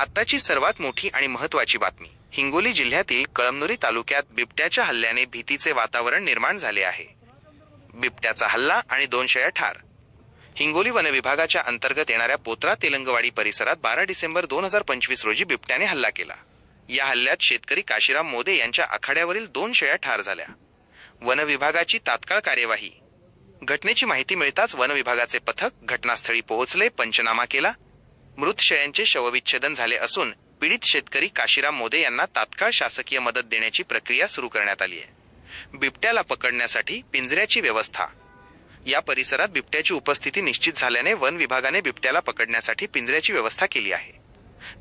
आत्ताची सर्वात मोठी आणि महत्त्वाची बातमी. हिंगोली जिल्ह्यातील कळमनुरी तालुक्यात बिबट्याच्या हल्ल्याने भीतीचे वातावरण निर्माण झाले आहे. बिबट्याचा हल्ला आणि दोन शेळ्या ठार हिंगोली वनविभागाच्या अंतर्गत येणाऱ्या पोत्रा तेलंगवाडी परिसरात बारा डिसेंबर दोन हजार पंचवीस रोजी बिबट्याने हल्ला केला. या हल्ल्यात शेतकरी काशीराम मोदे यांच्या आखाड्यावरील दोन शेळ्या ठार झाल्या वनविभागाची तात्काळ कार्यवाही. घटनेची माहिती मिळताच वनविभागाचे पथक घटनास्थळी पोहोचले पंचनामा केला मृतशयांचे शवविच्छेदन झाले असून पीडित शेतकरी काशीराम मोदे यांना तात्काळ शासकीय मदत देण्याची प्रक्रिया सुरू करण्यात आली आहे. बिबट्याला पकडण्यासाठी पिंजऱ्याची व्यवस्था. या परिसरात बिबट्याची उपस्थिती निश्चित झाल्याने वन विभागाने बिबट्याला पकडण्यासाठी पिंजऱ्याची व्यवस्था केली आहे.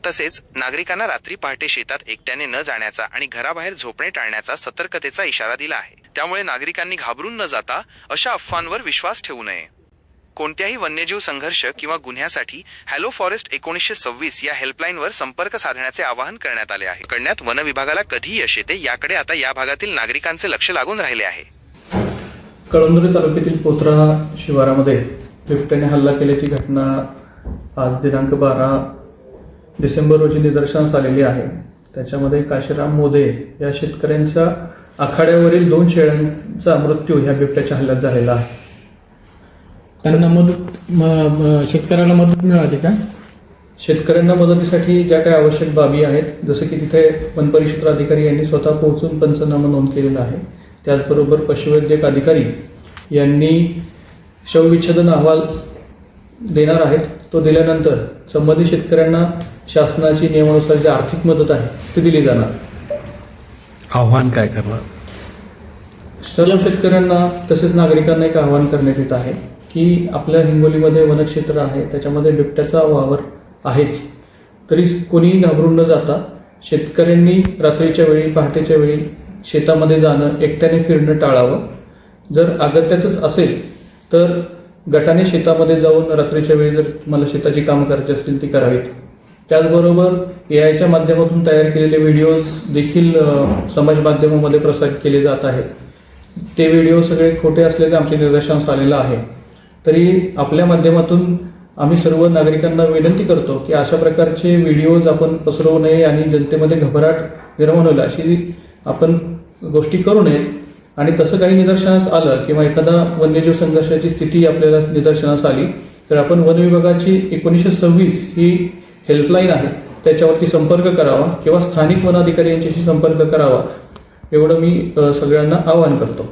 तसेच नागरिकांना रात्री पहाटे शेतात एकट्याने न जाण्याचा आणि घराबाहेर झोपणे टाळण्याचा सतर्कतेचा इशारा दिला आहे. त्यामुळे नागरिकांनी घाबरून न जाता अशा अफवांवर विश्वास ठेवू नये. कोणत्याही वन्यजीव संघर्ष किंवा गुन्ह्यासाठी हॅलो फॉरेस्ट एकोणीसशे सव्वीस या हेल्पलाईनवर संपर्क साधण्याचे आवाहन करण्यात आले आहे. करण्यात वन विभागाला कधी यश येते याकडे आता या भागातील नागरिकांचे लक्ष लागून राहिले आहे. कळमनुरी तालुक्यातील पोत्रा शिवारामध्ये बिबट्याने हल्ला केल्याची घटना आज दिनांक बारा डिसेंबर रोजी निदर्शनास आलेली आहे. त्याच्यामध्ये काशीराम मोदे या शेतकऱ्यांच्या आखाड्यावरील दोन शेळ्यांचा मृत्यू ह्या बिबट्याच्या हल्ल्यात झालेला आहे. त्यांना मदत शेतकऱ्याला मदत मिळाली का? शेतकऱ्यांना मदतीसाठी ज्या काही आवश्यक बाबी आहेत जसं की तिथे वनपरिक्षेत्र अधिकारी यांनी स्वतः पोहोचून पंचनामा नोंद केलेला आहे. त्याचबरोबर पशुवैद्यक अधिकारी यांनी शवविच्छेदन अहवाल देणार आहेत. तो दिल्यानंतर संबंधित शेतकऱ्यांना शासनाची नियमानुसार जी आर्थिक मदत आहे ती दिली जाणार. आव्हान काय करणार? सर्व शेतकऱ्यांना तसेच नागरिकांना एक आवाहन करण्यात येत आहे. की आपल्या हिंगोलीमध्ये वनक्षेत्र आहे त्याच्यामध्ये बिबट्याचा वावर आहेच. तरी कोणीही घाबरून न जाता शेतकऱ्यांनी रात्रीच्या वेळी पहाटेच्या वेळी शेतामध्ये जाणं एकट्याने फिरणं टाळावं. जर अगत्याचंच असेल तर गटाने शेतामध्ये जाऊन रात्रीच्या वेळी जर मला शेताची कामं करायची असतील ती करावीत. त्याचबरोबर ए आयच्या माध्यमातून तयार केलेले व्हिडिओज देखील समाज माध्यमामध्ये प्रसारित केले जात आहेत. ते व्हिडिओ सगळे खोटे असल्याचे आमचे निदर्शनास आलेलं आहे. तरी आपल्या माध्यमातून आम्ही सर्व नागरिकांना विनंती करतो की अशा प्रकारचे व्हिडिओज आपण पसरवू नये आणि जनतेमध्ये घबराट निर्माण होईल अशी आपण गोष्टी करू नये. आणि तसं काही निदर्शनास आलं किंवा एखादा वन्यजीव संघर्षाची स्थिती आपल्याला निदर्शनास आली तर आपण वन विभागाची एकोणीसशे सव्वीस ही हेल्पलाईन आहे त्याच्यावरती संपर्क करावा किंवा स्थानिक वन अधिकारी यांच्याशी संपर्क करावा एवढं मी सगळ्यांना आवाहन करतो.